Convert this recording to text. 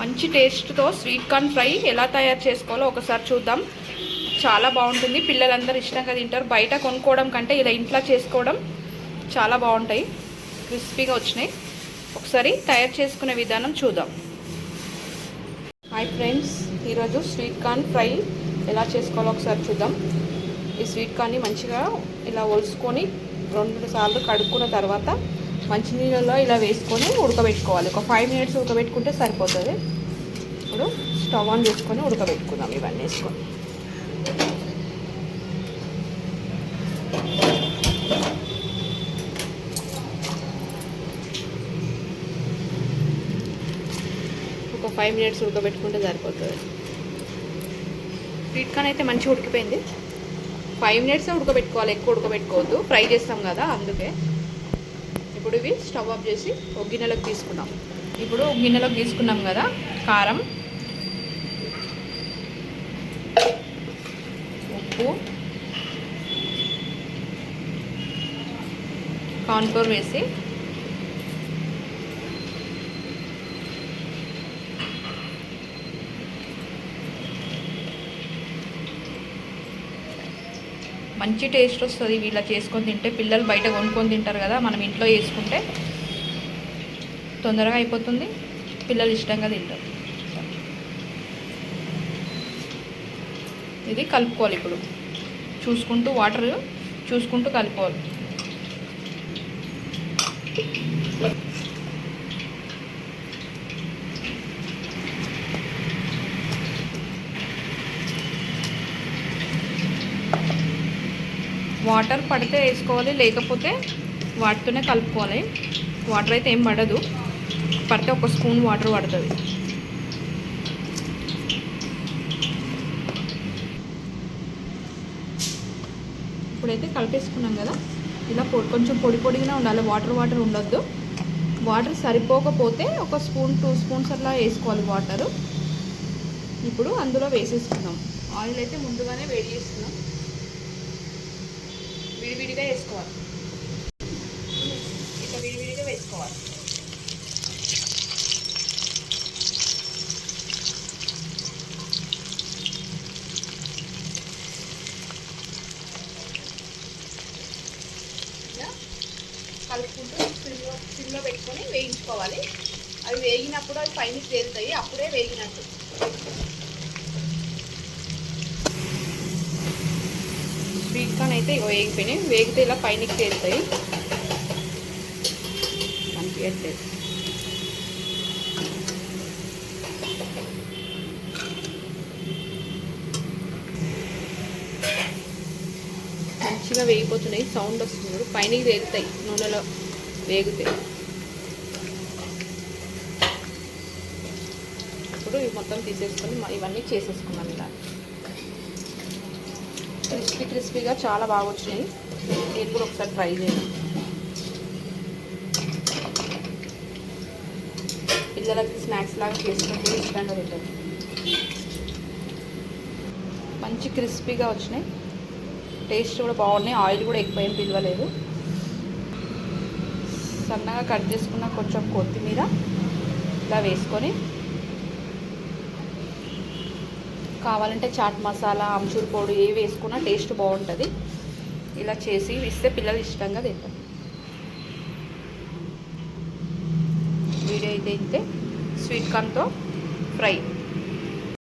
మంచి టేస్ట్తో sweet corn fry ఎలా తయారు చేసుకోవాలో ఒకసారి చూద్దాం. చాలా బాగుంటుంది. పిల్లలందరూ ఇష్టంగా తింటారు. బయట కొనుక్కోవడం కంటే ఇలా ఇంట్లో చేసుకోవడం చాలా బాగుంటాయి. క్రిస్పీగా వచ్చినాయి. ఒకసారి తయారు చేసుకునే విధానం చూద్దాం. హాయ్ ఫ్రెండ్స్ ఈరోజు స్వీట్ కార్న్ ఫ్రై ఎలా చేసుకోవాలో ఒకసారి చూద్దాం. ఈ స్వీట్ కార్న్ని మంచిగా ఇలా ఒలుసుకొని రెండు సార్లు కడుక్కున్న తర్వాత మంచినీళ్ళలో ఇలా వేసుకొని ఉడకబెట్టుకోవాలి. ఒక ఫైవ్ మినిట్స్ ఉడకబెట్టుకుంటే సరిపోతుంది. ఇప్పుడు స్టవ్ ఆన్ చేసుకొని ఉడకబెట్టుకుందాం ఇవన్నీ వేసుకొని. ఒక ఫైవ్ మినిట్స్ ఉడకబెట్టుకుంటే సరిపోతుంది. స్వీట్ కార్న్ అయితే మంచిగా ఉడికిపోయింది. ఫైవ్ మినిట్స్ ఉడకబెట్టుకోవాలి ఎక్కువ ఉడకబెట్టుకోవద్దు. ఫ్రై చేస్తాం కదా అందుకే. ఇప్పుడు ఇవి స్టవ్ ఆఫ్ చేసి ఒక గిన్నెలోకి తీసుకున్నాం. ఇప్పుడు గిన్నెలోకి తీసుకున్నాం కదా కారం ఉప్పు కార్న్ఫ్లోర్ వేసి మంచి టేస్ట్ వస్తుంది. వీళ్ళ చేసుకొని తింటే పిల్లలు బయట కొనుక్కొని తింటారు కదా మనం ఇంట్లో చేసుకుంటే తొందరగా అయిపోతుంది. పిల్లలు ఇష్టంగా తింటారు. ఇది కలుపుకోవాలి ఇప్పుడు. చూసుకుంటూ వాటర్ చూసుకుంటూ కలుపుకోవాలి. వాటర్ పడితే వేసుకోవాలి లేకపోతే వాటితోనే కలుపుకోవాలి. వాటర్ అయితే ఏం పడదు. పడితే ఒక స్పూన్ వాటర్ పడుతుంది. ఇప్పుడైతే కలిపేసుకున్నాం కదా. ఇలా పొడి కొంచెం పొడి పొడిగానే ఉండాలి. వాటర్ వాటర్ ఉండొద్దు. వాటర్ సరిపోకపోతే ఒక స్పూన్ టూ స్పూన్స్ అట్లా వేసుకోవాలి వాటరు. ఇప్పుడు అందులో వేసేసుకుందాం. ఆయిల్ అయితే ముందుగానే వేడి చేస్తున్నాం. విడివిడిగా వేసుకోవాలి. ఇట్లా విడివిడిగా వేసుకోవాలి. ఇలా కలుపుకుంటూ సిమ్లో సిమ్లో పెట్టుకొని వేయించుకోవాలి. అవి వేగినప్పుడు అవి పైన తేలుతాయి. అప్పుడే వేగినట్టు స్వీట్ కార్న్ అయితే వేగిపోయినాయి. వేగితే ఇలా పైనకి తేలుతాయి కనిపించట్లేదు మంచిగా వేగిపోతున్నాయి. సౌండ్ వస్తుంది పైనకి తేలుతాయి నూనెలో వేగుతాయి ఇప్పుడు ఇవి మొత్తం తీసేసుకొని ఇవన్నీ చేసేసుకున్నాం ఇలా. క్రిస్పీ క్రిస్పీగా చాలా బాగా వచ్చినాయి. మీరు కూడా ఒకసారి ట్రై చేయండి. పిల్లలకి స్నాక్స్ లాగా చేసుకుంటే ఇష్టంగా పెట్టారు మంచి క్రిస్పీగా వచ్చినాయి. టేస్ట్ కూడా బాగున్నాయి. ఆయిల్ కూడా ఎక్కువ ఏం పిలవలేదు. సన్నగా కట్ చేసుకున్న కొంచెం కొత్తిమీర ఇలా వేసుకొని కావాలంటే చాట్ మసాలా ఆమ్చూర్ పొడి ఏ వేసుకున్నా టేస్ట్ బాగుంటుంది. ఇలా చేసి ఇస్తే పిల్లలు ఇష్టంగా తింటారు. వీడియో అయితే స్వీట్ కార్న్తో ఫ్రై.